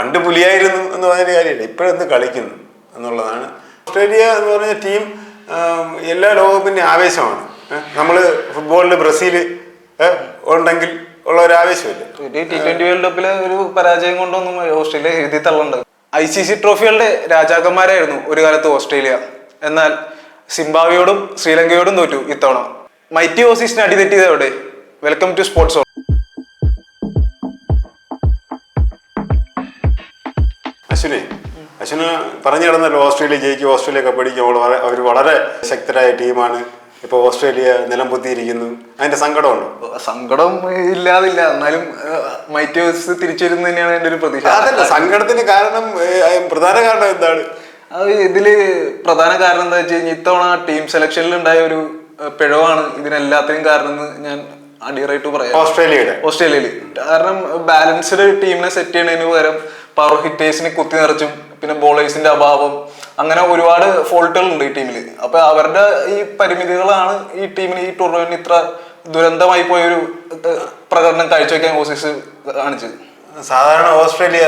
പണ്ട് പുലിയായിരുന്നു എന്ന് പറഞ്ഞൊരു കാര്യമില്ല. ഇപ്പോഴെന്ത് കളിക്കുന്നു എന്നുള്ളതാണ്. ഓസ്ട്രേലിയ എന്ന് പറഞ്ഞ ടീം എല്ലാ ലോകകപ്പിന്റെ ആവേശമാണ്. നമ്മൾ ഫുട്ബോളിൽ ബ്രസീൽ ഉണ്ടെങ്കിൽ ഉള്ള ഒരു ആവേശമില്ല. ടി ട്വന്റി വേൾഡ് കപ്പിലെ ഒരു പരാജയം കൊണ്ടൊന്നും ഓസ്ട്രേലിയ എഴുതി തള്ളണ്ട്. ഐ സി സി ട്രോഫികളുടെ രാജാക്കന്മാരായിരുന്നു ഒരു കാലത്ത് ഓസ്ട്രേലിയ. എന്നാൽ സിംബാവിയോടും ശ്രീലങ്കയോടും തോറ്റു ഇത്തവണ. മൈറ്റി ഓസീസിന് അടിതെറ്റിയത് എവിടെ? വെൽക്കം ടു സ്പോർട്സ് അശ്വിന് പറഞ്ഞു കിടന്നല്ലോ ഓസ്ട്രേലിയ ജയിക്കും ഓസ്ട്രേലിയ കപ്പടിക്കും അവൾ വളരെ അവർ വളരെ ശക്തരായ ടീമാണ്. ഇപ്പോൾ ഓസ്ട്രേലിയ നിലം പൊത്തിയിരിക്കുന്നു. അതിന്റെ സങ്കടമുണ്ടോ? സങ്കടം ഇല്ലാതില്ല. എന്നാലും മൈറ്റേഴ്സ് തിരിച്ചു വരുന്നത് തന്നെയാണ് എന്റെ ഒരു പ്രതീക്ഷ. അതല്ല സങ്കടത്തിന് കാരണം പ്രധാന കാരണം എന്താണ്? അത് ഇതിൽ പ്രധാന കാരണം എന്താ വെച്ച് കഴിഞ്ഞാൽ ഇത്തവണ ടീം സെലക്ഷനിൽ ഉണ്ടായ ഒരു പിഴവാണ് ഇതിനെല്ലാത്തിനും കാരണം എന്ന് ഞാൻ അടിയറായിട്ട് പറയാം. ഓസ്ട്രേലിയയുടെ? ഓസ്ട്രേലിയയിൽ കാരണം ബാലൻസ്ഡ് ടീമിനെ സെറ്റ് ചെയ്യുന്നതിന് പകരം പവർ ഹിറ്റേഴ്സിനെ കുത്തി നിറച്ചും പിന്നെ ബോളേഴ്സിന്റെ അഭാവം അങ്ങനെ ഒരുപാട് ഫോൾട്ടുകൾ ഉണ്ട് ഈ ടീമിൽ അപ്പൊ അവരുടെ ഈ പരിമിതികളാണ് ഈ ടീമിന് ഈ ടൂർണമെന്റിന് ഇത്ര ദുരന്തമായി പോയ ഒരു പ്രകടനം കാഴ്ചവെക്കാൻ ഓസീസ് കാണിച്ചത്. സാധാരണ ഓസ്ട്രേലിയ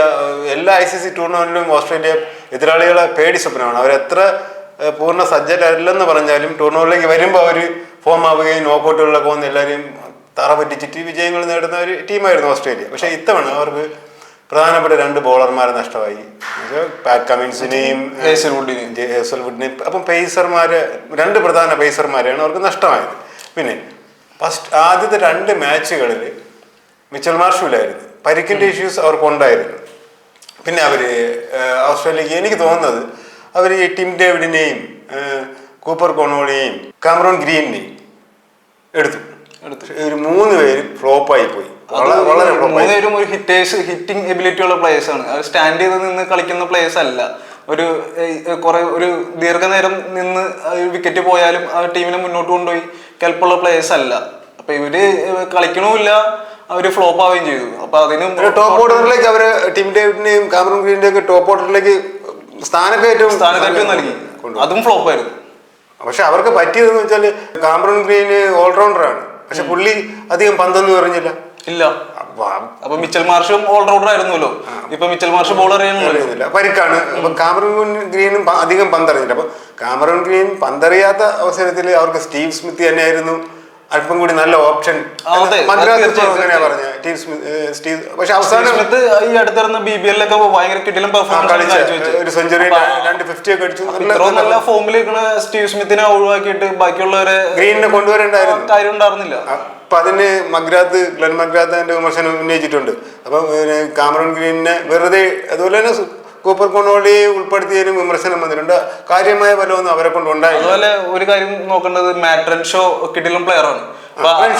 എല്ലാ ഐ സി സി ടൂർണമെന്റിലും ഓസ്ട്രേലിയ എതിരാളികളെ പേടി സ്വപ്നമാണ്. അവരെത്ര പൂർണ സജ്ജരല്ലെന്ന് പറഞ്ഞാലും ടൂർണമെന്റിലേക്ക് വരുമ്പോൾ അവർ ഫോം ആവുകയും നോക്കൗട്ടുകളിലൊക്കെ വന്ന് എല്ലാവരെയും തറ പറ്റിച്ചിട്ട് വിജയങ്ങൾ നേടുന്ന ഒരു ടീമായിരുന്നു ഓസ്ട്രേലിയ. പക്ഷേ ഇത്തവണ അവർക്ക് പ്രധാനപ്പെട്ട രണ്ട് ബോളർമാരെ നഷ്ടമായി. പാറ്റ് കമിൻസിനെയും ഹേസൽവുഡിനെയും. അപ്പം പേസർമാര് രണ്ട് പ്രധാന പേസർമാരെയാണ് അവർക്ക് നഷ്ടമായത്. പിന്നെ ഫസ്റ്റ് ആദ്യത്തെ രണ്ട് മാച്ചുകളിൽ മിച്ചൽ മാർഷുവിലായിരുന്നു പരിക്കിന്റെ ഇഷ്യൂസ് അവർക്ക് ഉണ്ടായിരുന്നു. പിന്നെ അവർ ഓസ്ട്രേലിയക്ക് എനിക്ക് തോന്നുന്നത് അവർ ഈ ടിം ഡേവിഡിനെയും കൂപ്പർ കോണോളിനെയും കാമറോൺ ഗ്രീനിനെയും എടുത്തു. എടുത്തു. ഒരു മൂന്ന് പേര് ഫ്ലോപ്പായി പോയി. മൂന്നുപേരും ഒരു ഹിറ്റേഴ്സ് ഹിറ്റിംഗ് എബിലിറ്റി ഉള്ള പ്ലേയേഴ്സ് ആണ്. അവർ സ്റ്റാൻഡ് ചെയ്ത് നിന്ന് കളിക്കുന്ന പ്ലേയേഴ്സ് അല്ല. ഒരു കുറെ ഒരു ദീർഘനേരം നിന്ന് വിക്കറ്റ് പോയാലും ആ ടീമിനെ മുന്നോട്ട് കൊണ്ടുപോയി കെൽപ്പുള്ള പ്ലേയേഴ്സ് അല്ല. അപ്പൊ ഇവർ കളിക്കണമില്ല അവർ ഫ്ലോപ്പ് ആവുകയും ചെയ്തു. അപ്പൊ അതിനും ടോപ്പ് ഓർഡറിലേക്ക് അവർ ടീം ഡേവിഡിന്റെയും കാമറൂൺ ഗ്രീനിന്റെയും ഒക്കെ ടോപ്പ് ഓർഡറിലേക്ക് സ്ഥാനക്കയറ്റവും സ്ഥാനക്കയറ്റവും നൽകി. അതും ഫ്ലോപ്പ് ആയിരുന്നു. പക്ഷെ അവർക്ക് പറ്റിയതെന്ന് വെച്ചാൽ കാമറൂൺ ഗ്രീൻ ഓൾറൗണ്ടറാണ് പക്ഷെ പുള്ളി അധികം പന്തൊന്നും എറിഞ്ഞില്ല. ഇല്ല. അപ്പൊ മിച്ചൽ മാർഷും ഓൾറൗണ്ടർ ആയിരുന്നല്ലോ. ഇപ്പൊ മിച്ചൽ മാർഷ് ബോൾ അറിയാനുള്ള പരിക്കാണ്. അപ്പൊ കാമറൂൺ ഗ്രീനും അധികം പന്തറിഞ്ഞില്ല അപ്പൊ കാമറൂൺ ഗ്രീൻ പന്തറിയാത്ത അവസരത്തിൽ അവർക്ക് സ്റ്റീവ് സ്മിത്ത് തന്നെയായിരുന്നു. അല്പം കൂടി നല്ല ഓപ്ഷൻ. പക്ഷെ അവസാനം ഈ അടുത്തിറന്ന ബി ബി എല്ലൊക്കെ ഭയങ്കര കിട്ടിലും പെർഫോമൻസ് കളിച്ച്. ഒരു സെഞ്ചുറി രണ്ട് ഫിഫ്റ്റി ഒക്കെ അടിച്ചു. നല്ല- സ്റ്റീവ് സ്മിത്തിനെ ഒഴിവാക്കിയിട്ട് ബാക്കിയുള്ളവരെ ഗ്രീനിനെ കൊണ്ടുവരണ്ടായിരുന്നു. കാര്യം ഉണ്ടായിരുന്നില്ല. അപ്പൊ അതിന് മഗ്രാത്ത് ഗ്ലെൻ മഗ്രാത്ത് വിമർശനം ഉന്നയിച്ചിട്ടുണ്ട്. അപ്പൊ കാമറൂൺ ഗ്രീനിനെ വെറുതെ അതുപോലെ തന്നെ കൂപ്പർ കൊണ്ടോളി ഉൾപ്പെടുത്തിയതിനും വിമർശനം വന്നിട്ടുണ്ട്. കാര്യമായ ഫലമൊന്നും അവരെ കൊണ്ട് ഉണ്ടായില്ല. അതുപോലെ ഒരു കാര്യം നോക്കേണ്ടത് മാട്രൻ ഷോ കിട്ടിലും പ്ലെയർ ആണ്.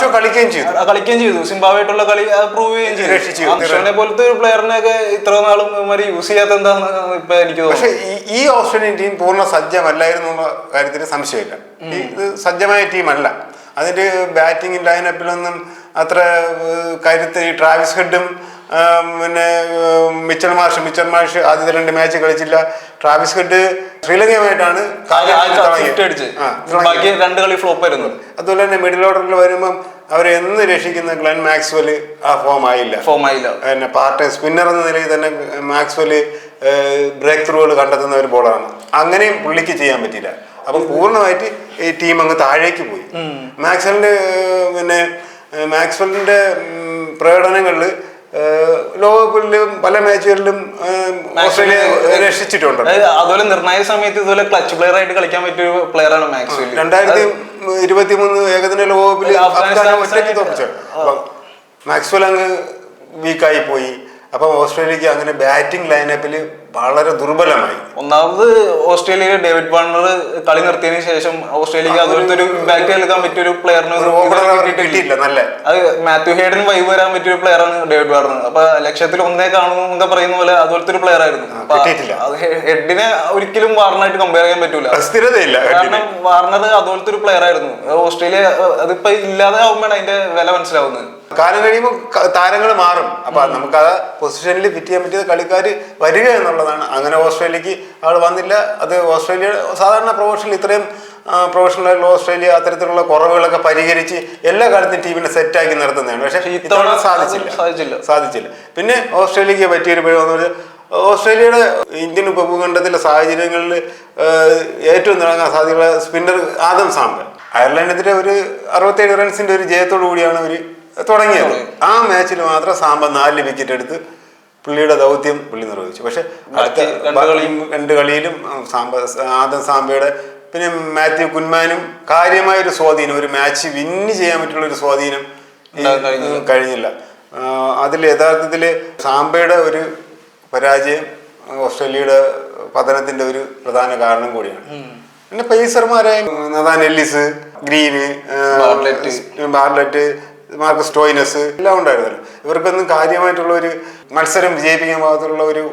ഷോ കളിക്കുകയും ചെയ്തു. കളിക്കുകയും ചെയ്തു. സിംബാവായിട്ടുള്ള കളി പ്രൂവ് ചെയ്യുകയും രക്ഷിച്ചു. ചെയ്തു ഷോനെ പോലത്തെ ഒരു പ്ലെയറിനെ ഒക്കെ ഇത്ര നാളും ഇവന്മാര് യൂസ് ചെയ്യാത്ത എന്താന്ന് ഇപ്പൊ എനിക്ക് പക്ഷെ ഈ- ഓസ്ട്രേലിയൻ ടീം പൂർണ സജ്ജമല്ലായിരുന്നു എന്നുള്ള കാര്യത്തിൽ സംശയമില്ല. ഇത് സജ്ജമായ ടീമല്ല അതിന്റെ ബാറ്റിംഗ് ലൈനപ്പിലൊന്നും അത്ര കാര്യത്തിൽ കരുത്ത് ഈ ട്രാവിസ് ഹെഡും പിന്നെ മിച്ചൽ മാർഷ് മിച്ചൽ മാർഷ് ആദ്യത്തെ രണ്ട് മാച്ച് കളിച്ചില്ല. ട്രാവിസ് ഹെഡ് ശ്രീലങ്കയുമായിട്ടാണ് രണ്ട് കളി ഫ്ലോപ്പ് ആയിരുന്നു. അതുപോലെ തന്നെ മിഡിൽ ഓർഡറിൽ വരുമ്പം അവരെന്ന് രക്ഷിക്കുന്ന ഗ്ലെൻ മാക്സ്വെൽ ആ ഫോം ആയില്ല. ഫോം ആയില്ല. പിന്നെ പാർട്ട് സ്പിന്നർ എന്ന നിലയിൽ തന്നെ മാക്സ്വെൽ ബ്രേക്ക് ത്രൂകൾ കണ്ടെത്തുന്ന ഒരു ബോളറാണ് അങ്ങനെയും പുള്ളിക്ക് ചെയ്യാൻ പറ്റില്ല അപ്പം പൂർണമായിട്ട് ഈ ടീം അങ്ങ് താഴേക്ക് പോയി. മാക്സ്വലിന്റെ പിന്നെ മാക്സ്വലിന്റെ പ്രകടനങ്ങളിൽ ലോകകപ്പിലും പല മാച്ചുകളിലും ഓസ്ട്രേലിയ രക്ഷിച്ചിട്ടുണ്ട്. അതുപോലെ നിർണായക സമയത്ത് ഇതുപോലെ ക്ലച്ച് പ്ലെയർ ആയിട്ട് കളിക്കാൻ പറ്റിയ പ്ലെയർ ആണ് മാക്സ്വെൽ. രണ്ടായിരത്തി ഇരുപത്തി മൂന്ന് ഏകദിന ലോകകപ്പിൽ അഫ്ഗാനെ ഒറ്റയ്ക്ക് തോപ്പിച്ചു മാക്സ്വൽ അങ്ങ് വീക്കായി പോയി. അപ്പം ഓസ്ട്രേലിയക്ക് അങ്ങനെ ബാറ്റിംഗ് ലൈനപ്പിൽ വളരെ ദുർബലമായി. ഒന്നാമത് ഓസ്ട്രേലിയയിലെ ഡേവിഡ് വാർണർ കളി നിർത്തിയതിനു ശേഷം ഓസ്ട്രേലിയക്ക് അതുപോലത്തെ ഒരു ബാക്ക് കളിക്കാൻ പറ്റിയ ഒരു പ്ലെയറിന് കിട്ടിയില്ല നല്ല. അത് മാത്യു ഹേഡൻ വൈബ് വരാൻ പറ്റിയ ഒരു പ്ലെയർ ആണ് ഡേവിഡ് വാർണർ. അപ്പൊ ലക്ഷ്യത്തിൽ ഒന്നേ കാണുന്നു എന്നൊക്കെ പറയുന്ന പോലെ അതുപോലത്തെ ഒരു പ്ലെയർ ആയിരുന്നു. ഹെഡിനെ ഒരിക്കലും വാർണറായിട്ട് കമ്പയർ ചെയ്യാൻ പറ്റൂല. സ്ഥിരതയില്ല കാരണം വാർണർ അതുപോലത്തെ ഒരു പ്ലെയർ ആയിരുന്നു. ഓസ്ട്രേലിയ അതിപ്പോ ഇല്ലാതെ ആവുമ്പോഴാണ് അതിന്റെ വില മനസ്സിലാവുന്നത്. കാലം കഴിയുമ്പോൾ താരങ്ങൾ മാറും. അപ്പൊ നമുക്ക് ആ പൊസിഷനിൽ ഫിറ്റ് ചെയ്യാൻ പറ്റിയ കളിക്കാർ വരിക എന്നുള്ളതാണ്. അങ്ങനെ ഓസ്ട്രേലിയക്ക് ആൾ വന്നില്ല. അത് ഓസ്ട്രേലിയ സാധാരണ പ്രൊഫഷണൽ ഇത്രയും പ്രൊഫഷണൽ ഓസ്ട്രേലിയ അത്തരത്തിലുള്ള കുറവുകളൊക്കെ പരിഹരിച്ച് എല്ലാ കാലത്തും ടീമിനെ സെറ്റാക്കി നിർത്തുന്നതാണ് പക്ഷേ ഇത്തവണ സാധിച്ചില്ല. സാധിച്ചില്ല. സാധിച്ചില്ല. പിന്നെ ഓസ്ട്രേലിയക്ക് പറ്റിയൊരു പിഴവെന്ന് പറഞ്ഞാൽ ഓസ്ട്രേലിയയുടെ ഇന്ത്യൻ ഉപഭൂഖണ്ഡത്തിലെ സാഹചര്യങ്ങളിൽ ഏറ്റവും തിളങ്ങാൻ സാധ്യതയുള്ള സ്പിന്നർ ആദം സാമ്പൽ അയർലൻഡിനെതിരെ ഒരു അറുപത്തേഴ് റൺസിന്റെ ഒരു ജയത്തോടു കൂടിയാണ് അവർ തുടങ്ങിയത്. ആ മാച്ചിൽ മാത്രം സാമ്പ നാല് വിക്കറ്റ് എടുത്ത് പുള്ളിയുടെ ദൗത്യം പുള്ളി നിർവഹിച്ചു. പക്ഷെ അടുത്ത രണ്ട് കളിയും രണ്ട് കളിയിലും സാമ്പ ആദം സാമ്പയുടെ പിന്നെ മാത്യു കുന്മാനും കാര്യമായ ഒരു സ്വാധീനം. ഒരു മാച്ച് വിന്ന് ചെയ്യാൻ പറ്റുള്ള ഒരു സ്വാധീനം കഴിഞ്ഞില്ല. അതിൽ യഥാർത്ഥത്തിൽ സാമ്പയുടെ ഒരു പരാജയം ഓസ്ട്രേലിയയുടെ പതനത്തിന്റെ ഒരു പ്രധാന കാരണം കൂടിയാണ്. പിന്നെ പേസർമാരായ Nathan Ellis green Bartlett. Marcus Stoinis എല്ലാം ഉണ്ടായിരുന്നല്ലോ. ഇവർക്കൊന്നും കാര്യമായിട്ടുള്ള ഒരു മത്സരം വിജയിപ്പിക്കാൻ പാകത്തുള്ള ഒരു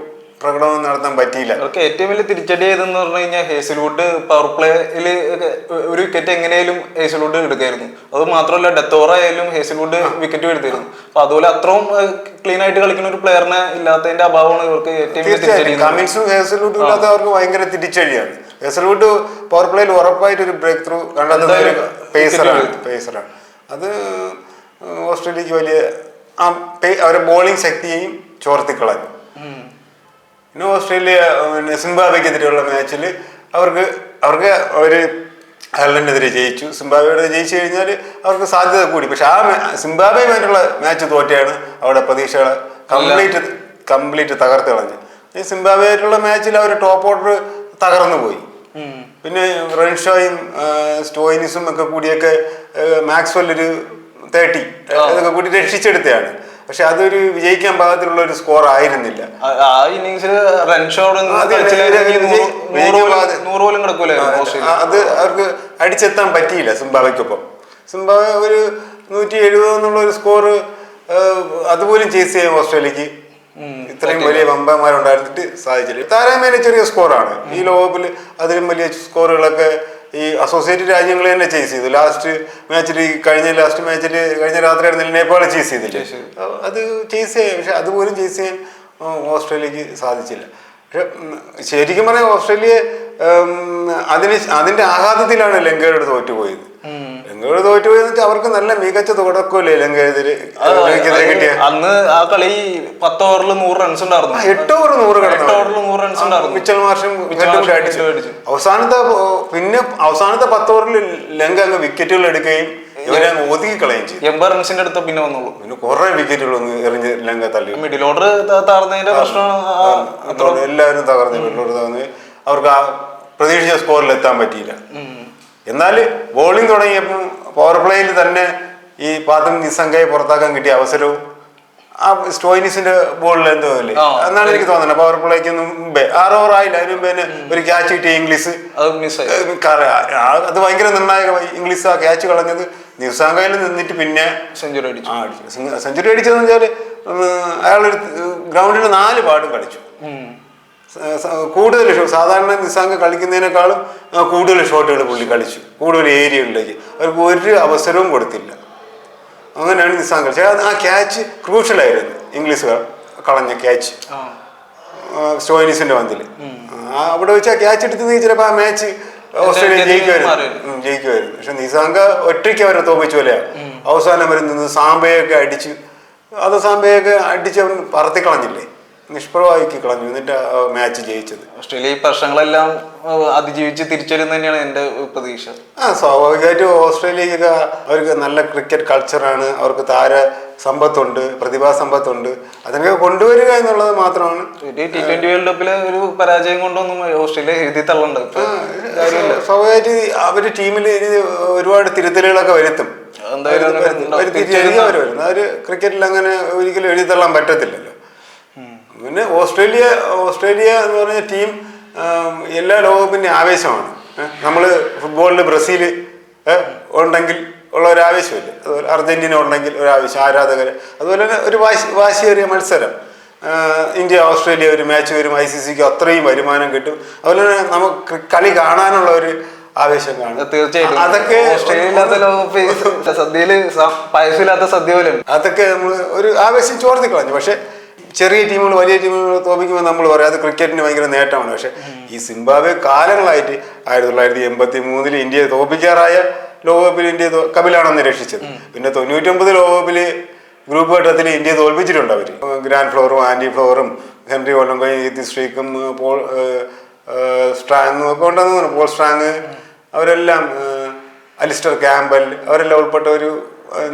പ്രകടനം നടത്താൻ പറ്റിയില്ല. അവർക്ക് ഏറ്റവും വലിയ തിരിച്ചടി ഏതെന്ന് പറഞ്ഞു കഴിഞ്ഞാൽ ഹേസൽവുഡ് പവർ പ്ലേയിൽ ഒരു വിക്കറ്റ് എങ്ങനെയാലും ഹേസൽവുഡ് എടുക്കായിരുന്നു. അത് മാത്രമല്ല ഡെത്ത് ഡെത്തോറ ആയാലും ഹേസൽവുഡ് വിക്കറ്റ് എടുത്തിരുന്നു. അപ്പൊ അതുപോലെ അത്രയും ക്ലീൻ ആയിട്ട് കളിക്കുന്ന ഒരു പ്ലെയറിനെ ഇല്ലാത്തതിന്റെ അഭാവമാണ് ഇവർക്ക് ഏറ്റവും വലിയ തിരിച്ചടി തീർച്ചയായും കമിൻസും ഹേസൽവുഡും ഇല്ലാത്ത അവർക്ക് ഭയങ്കര തിരിച്ചടിയാണ്. ഹേസൽവുഡ് പവർ പ്ലേയിൽ ഉറപ്പായിട്ട് ഒരു ബ്രേക്ക് ത്രൂ കണ്ടെത്തുന്ന പേസറാണ് പേസറാണ് അത് ഓസ്ട്രേലിയക്ക് വലിയ ആ അവരുടെ ബോളിംഗ് ശക്തിയെയും ചോർത്തിക്കളഞ്ഞു. പിന്നെ ഓസ്ട്രേലിയ പിന്നെ സിംബാബ്വെക്കെതിരെയുള്ള മാച്ചിൽ അവർക്ക് അവർക്ക് അവർ അയർലൻഡിനെതിരെ ജയിച്ചു. സിംബാബ്വെയുടെ ജയിച്ചു കഴിഞ്ഞാൽ അവർക്ക് സാധ്യത കൂടി. പക്ഷെ ആ സിംബാബ്വെയുമായിട്ടുള്ള മാച്ച് തോറ്റയാണ് അവരുടെ പ്രതീക്ഷകളെ കംപ്ലീറ്റ് കംപ്ലീറ്റ് തകർത്ത് കളഞ്ഞു. ഈ സിംബാബ്വെയായിട്ടുള്ള മാച്ചിൽ അവർ ടോപ്പ് ഓർഡർ തകർന്നു പോയി. പിന്നെ റൺഷോയും സ്റ്റോയിനിസും ഒക്കെ കൂടിയൊക്കെ മാക്സ്വെൽ ഒരു തേർട്ടി. അതൊക്കെ കൂടി രക്ഷിച്ചെടുത്തതാണ്. പക്ഷെ അതൊരു വിജയിക്കാൻ പാകത്തിലുള്ള ഒരു സ്കോർ ആയിരുന്നില്ല. ആ- ഇന്നിങ്സിൽ നൂറ് പോലും- അത് അവർക്ക് അടിച്ചെത്താൻ പറ്റിയില്ല സിംബാവയ്ക്കൊപ്പം സിംബാവ ഒരു നൂറ്റി എഴുപത് എന്നുള്ള ഒരു സ്കോർ അതുപോലും ചേസ് ചെയ്യാൻ ഓസ്ട്രേലിയക്ക് ഇത്രയും വലിയ വമ്പന്മാരുണ്ടായിരുന്നിട്ട് സാധിച്ചില്ല. താരമേന ചെറിയ സ്കോറാണ് ഈ ലോകകപ്പിൽ അതിലും വലിയ സ്കോറുകളൊക്കെ ഈ അസോസിയേറ്റ് രാജ്യങ്ങൾ തന്നെ ചേസ് ചെയ്തു. ലാസ്റ്റ് മാച്ചിൽ കഴിഞ്ഞ ലാസ്റ്റ് മാച്ചിൽ കഴിഞ്ഞ രാത്രി ആയിരുന്നില്ല നേപ്പാൾ ചേസ് ചെയ്തില്ലേ? അത് ചേസ് ചെയ്യാം പക്ഷെ അതുപോലും ചേസ് ചെയ്യാൻ ഓസ്ട്രേലിയക്ക് സാധിച്ചില്ല. പക്ഷെ ശരിക്കും പറഞ്ഞാൽ ഓസ്ട്രേലിയ അതിന് അതിന്റെ ആഘാതത്തിലാണ് ലങ്കയുടെ തോറ്റുപോയത്. ലങ്കയോട് തോറ്റു എന്നിട്ട് അവർക്ക് നല്ല മികച്ച തുടക്കമല്ലേ ലങ്കയ്ക്കെതിരെ കിട്ടിയ? അന്ന് ആ കളി പത്ത് ഓവറിൽ നൂറ് റൺസ് ഉണ്ടായിരുന്നു. എട്ട് ഓവർ നൂറ് എട്ട് ഓവറിൽ നൂറ് റൺസ് ഉണ്ടായിരുന്നു. മിച്ചൽ മാർഷും അടിച്ചു. അവസാനത്തെ പിന്നെ അവസാനത്തെ പത്ത് ഓവറിൽ ലങ്ക അങ്ങ് വിക്കറ്റുകൾ എടുക്കുകയും ഇവരെ ഒതുക്കി കളയും ചെയ്തു. എൺപത് റൺസിന്റെ അടുത്ത് പിന്നെ വന്നുള്ളൂ. പിന്നെ കുറെ വിക്കറ്റുകൾ ഒന്ന് എറിഞ്ഞ് ലങ്ക തള്ളി. മിഡിൽ ഓർഡർ തകർന്നതിന്റെ പ്രശ്നമാണ് ആ എല്ലാവരും തകർന്നു. വെള്ളോട് തകർന്ന്. അവർക്ക് ആ പ്രതീക്ഷിച്ച സ്കോറിൽ എത്താൻ പറ്റിയില്ല. എന്നാൽ ബോളിംഗ് തുടങ്ങിയപ്പം പവർ പ്ലേയിൽ തന്നെ ഈ പാത്രം നിസംഗയെ പുറത്താക്കാൻ കിട്ടിയ അവസരവും ആ സ്റ്റോയിനിസിന്റെ ബോളിൽ എന്തോ അല്ലേ? എന്നാണ് എനിക്ക് തോന്നുന്നത്. പവർ പ്ലേക്ക് മുമ്പേ ആറ് ഓവർ ആയില്ല. അതിന് മുമ്പേ ഒരു ക്യാച്ച് കിട്ടിയ ഇംഗ്ലീഷ് അത് ഭയങ്കര നിർണായകമായി ഇംഗ്ലീഷ് ആ ക്യാച്ച് കളഞ്ഞത് നിസാങ്കയിൽ നിന്നിട്ട് പിന്നെ സെഞ്ചുറി അടിച്ചു. സെഞ്ചുറി അടിച്ചതെന്ന് വെച്ചാൽ അയാളൊരു ഗ്രൗണ്ടിൽ നാല് പാടും കളിച്ചു. കൂടുതൽ ഷോ- സാധാരണ നിസാങ്ക കളിക്കുന്നതിനേക്കാളും കൂടുതൽ ഷോട്ടുകൾ പുള്ളി കളിച്ചു. കൂടുതൽ ഏരിയകളിലേക്ക് അവർക്ക് ഒരു അവസരവും കൊടുത്തില്ല. അങ്ങനെയാണ് നിസാങ്ക കളിച്ചത് ആ ക്യാച്ച് ക്രൂഷ്യലായിരുന്നു ഇംഗ്ലീഷ് കളഞ്ഞ ക്യാച്ച്. സ്റ്റോയിനിസിന്റെ പന്തിൽ അവിടെ വെച്ച് ആ ക്യാച്ച് എടുത്തെങ്കിൽ ചിലപ്പോൾ ആ മാച്ച് ഓസ്ട്രേലിയ ജയിക്കുമായിരുന്നു. ജയിക്കുമായിരുന്നു. പക്ഷെ നിസാങ്ക ഒറ്റയ്ക്ക് അവരെ തോപ്പിച്ചു പോലെയാണ് അവസാനം വരെ നിന്ന് സാമ്പയൊക്കെ അടിച്ച് അത് സാമ്പയൊക്കെ അടിച്ച് അവൻ പറത്തിക്കളഞ്ഞില്ലേ നിഷ്പ്രഭമാക്കി കളഞ്ഞു. എന്നിട്ട് മാച്ച് ജയിച്ചത്. ഓസ്ട്രേലിയ ഈ പ്രശ്നങ്ങളെല്ലാം അതിജീവിച്ച് തിരിച്ചുവരും തന്നെയാണ് എന്റെ പ്രതീക്ഷ. ആ സ്വാഭാവികമായിട്ടും ഓസ്ട്രേലിയക്ക് അവർക്ക് നല്ല ക്രിക്കറ്റ് കൾച്ചറാണ് അവർക്ക് താര സമ്പത്തുണ്ട് പ്രതിഭാ സമ്പത്തുണ്ട്. അതിനൊക്കെ കൊണ്ടുവരിക എന്നുള്ളത് മാത്രമാണ്. ടി ട്വന്റി വേൾഡ് കപ്പിലെ ഒരു പരാജയം കൊണ്ടൊന്നും ഓസ്ട്രേലിയ എഴുതി തള്ളുണ്ട്. സ്വാഭാവികമായിട്ട് അവർ ടീമിൽ ഒരുപാട് തിരുത്തലുകളൊക്കെ വരുത്തും. എന്തായാലും അവർ അവർ ക്രിക്കറ്റിൽ അങ്ങനെ ഒരിക്കലും എഴുതി തള്ളാൻ പറ്റത്തില്ലല്ലോ. പിന്നെ ഓസ്ട്രേലിയ ഓസ്ട്രേലിയ എന്ന് പറഞ്ഞ ടീം എല്ലാ ലോകത്തിന്റെ ആവേശമാണ്. നമ്മൾ ഫുട്ബോളിൽ ബ്രസീൽ ഉണ്ടെങ്കിൽ ഉള്ള ഒരു ആവേശമില്ല. അതുപോലെ അർജന്റീന ഉണ്ടെങ്കിൽ ഒരു ആവേശം ആരാധകർ അതുപോലെ തന്നെ ഒരു വാശി വാശിയേറിയ മത്സരം. ഇന്ത്യ ഓസ്ട്രേലിയ ഒരു മാച്ച് വരും ഐ സി സിക്ക് അത്രയും വരുമാനം കിട്ടും. അതുപോലെ തന്നെ നമുക്ക് കളി കാണാനുള്ള ഒരു ആവേശം കാണും. തീർച്ചയായിട്ടും. അതൊക്കെ ഓസ്ട്രേലിയ സദ്യയിൽ സദ്യയിൽ പായസമില്ലാത്ത സദ്യ പോലെ അതൊക്കെ നമ്മൾ ഒരു ആവേശം ചോർത്തി കളഞ്ഞു പക്ഷെ ചെറിയ ടീമുകൾ വലിയ ടീമുകൾ തോപ്പിക്കുമ്പോൾ നമ്മൾ പറയാം അത് ക്രിക്കറ്റിന് ഭയങ്കര നേട്ടമാണ്. പക്ഷെ ഈ സിംബാബ്വെ കാലങ്ങളായിട്ട് ആയിരത്തി തൊള്ളായിരത്തി എൺപത്തി മൂന്നിൽ ഇന്ത്യയെ തോപ്പിക്കാറായ ലോകകപ്പിൽ ഇന്ത്യ കപിലാണെന്ന് രക്ഷിച്ചത്. പിന്നെ തൊണ്ണൂറ്റൊമ്പത് ലോകകപ്പിൽ ഗ്രൂപ്പ് ഘട്ടത്തിൽ ഇന്ത്യയെ തോൽപ്പിച്ചിട്ടുണ്ട് അവർ ഗ്രാൻഡ് ഫ്ലോറും ആന്റി ഫ്ലോറും ഹെൻറി ഒലങ്കോയും ഈതി സ്ട്രീക്കും പോൾ സ്ട്രാങ് ഒക്കെ ഉണ്ടെന്ന് തോന്നുന്നു. പോൾ സ്ട്രാങ് അവരെല്ലാം അലിസ്റ്റർ ക്യാമ്പൽ അവരെല്ലാം ഉൾപ്പെട്ട ഒരു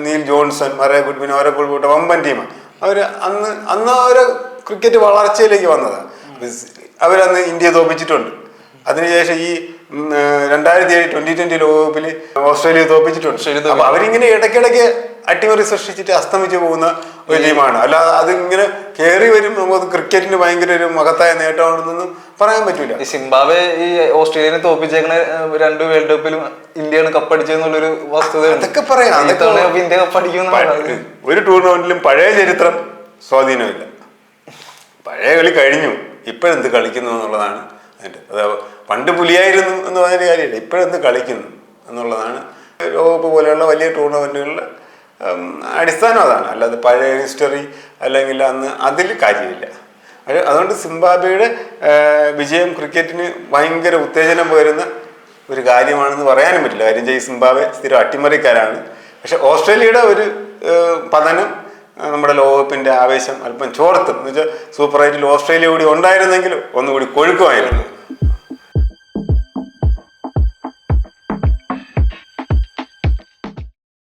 നീൽ ജോൺസൺ മറേ ഗുഡ്വിൻ അവരൊക്കെ ഉൾപ്പെട്ട വമ്പൻ ടീമാണ്. അവർ അന്ന് അന്ന് അവർ ക്രിക്കറ്റ് വളർച്ചയിലേക്ക് വന്നത്. അവരന്ന് ഇന്ത്യയെ തോപ്പിച്ചിട്ടുണ്ട്. അതിനുശേഷം ഈ രണ്ടായിരത്തി ഏഴ് ട്വന്റി ട്വന്റി ലോകകപ്പിൽ ഓസ്ട്രേലിയ തോപ്പിച്ചിട്ടുണ്ട്. അപ്പൊ അവരിങ്ങനെ ഇടയ്ക്കിടയ്ക്ക് അട്ടിമറി സൃഷ്ടിച്ചിട്ട് അസ്തമിച്ചു പോകുന്ന ഒരു ടീമാണ്. അല്ലാതെ അതിങ്ങനെ കയറി വരും നമുക്ക് ക്രിക്കറ്റിന് ഭയങ്കര ഒരു മഹത്തായ നേട്ടമാണെന്നൊന്നും പറയാൻ പറ്റൂല. ഈ സിംബാബ്വെ ഈ ഓസ്ട്രേലിയനെ തോപ്പിച്ചേക്കണ രണ്ട് വേൾഡ് കപ്പിലും ഇന്ത്യയാണ് കപ്പടിച്ചെന്നുള്ളൊരു വസ്തുത അതൊക്കെ പറയാം, അതൊക്കെ ഇന്ത്യ കപ്പടിക്കുന്ന ഒരു ടൂർണമെന്റിലും പഴയ ചരിത്രം സ്വാധീനമില്ല. പഴയ കളി കഴിഞ്ഞു. ഇപ്പോഴെന്ത് കളിക്കുന്നു എന്നുള്ളതാണ് അതിന്റെ അത് പണ്ട് പുലിയായിരുന്നു എന്ന് പറഞ്ഞൊരു കാര്യമില്ല. ഇപ്പോഴെന്ത് കളിക്കുന്നു എന്നുള്ളതാണ് ലോകകപ്പ് പോലെയുള്ള വലിയ ടൂർണമെന്റുകളിൽ അടിസ്ഥാനം അതാണ്. അല്ലാതെ പഴയ ഹിസ്റ്ററി അല്ലെങ്കിൽ അന്ന് അതിൽ കാര്യമില്ല. അതുകൊണ്ട് സിംബാബ്വേയുടെ വിജയം ക്രിക്കറ്റിന് ഭയങ്കര ഉത്തേജനം പകരുന്ന ഒരു കാര്യമാണെന്ന് പറയാനും പറ്റില്ല. കാര്യം ഈ സിംബാബ്വെ സ്ഥിരം അട്ടിമറിക്കാരാണ്. പക്ഷെ ഓസ്ട്രേലിയയുടെ ഒരു പതനം നമ്മുടെ ലോകകപ്പിന്റെ ആവേശം അല്പം ചോർത്തും. എന്ന് വെച്ചാൽ സൂപ്പർ എയ്റ്റിൽ ഓസ്ട്രേലിയ കൂടി ഉണ്ടായിരുന്നെങ്കിൽ ഒന്നുകൂടി കൊഴുക്കുമായിരുന്നു.